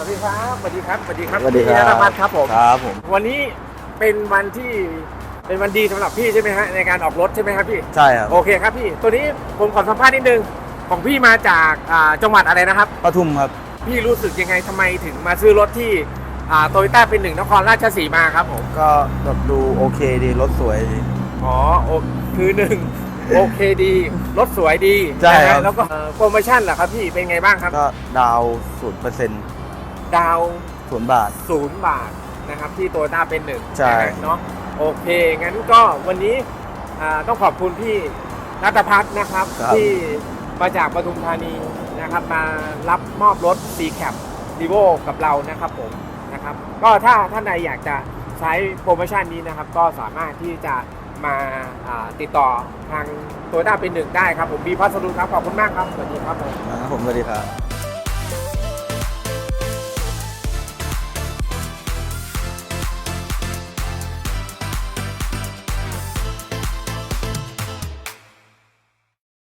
วัสดีครับสวัสดีครับสวัสดีครับสวัสดีครับ พี่นภัทรครับผมครับผม วันนี้เป็นวันที่เป็นวันดีสำหรับพี่ใช่ไหมฮะในการออกรถใช่ไหมครับพี่ใช่ครับโอเคครับพี่ ตัวนี้ผมขอสัมภาษณ์นิดนึงของพี่มาจากอ่าจังหวัดอะไรนะครับ ปทุมครับ พี่รู้สึกยังไงทำไมถึงมาซื้อรถที่โตโยต้าเป็นหนึ่งนครราชสีมาครับผมก็แบบดูโอเคดีรถสวยดี อ๋อโอคือหนึ่ง โอเคดีรถสวยดีใช่นะครัฮะบแล้วก็เอ่อโปรโมชั่นล่ะครับพี่เป็นไงบ้างครับ ก็ดาวศูนย์เปอร์เซ็นต์ ดาวศูนย์บาท ศูนย์บาทนะครับที่โตโยต้าเป็นหนึ่งใช่นะฮะเนาะโอเค งั้นก็วันนี้อ่าต้องขอบคุณพี่นัทพัฒน์นะครับ ครับที่มาจากปทุมธานีนะครับ มารับมอบรถ c c a p r e v o กับเรานะครับผมนะครับ ก็ถ้าท่านใดอยากจะใช้โปรโมชั่นนี้นะครับ ก็สามารถที่จะมาอ่าติดต่อทางโตโยต้าเป็นหนึ่งได้ครับผมบีพัสดุครับขอบคุณมากครับสวัสดีครับผม นะครับผมสวัสดีครับ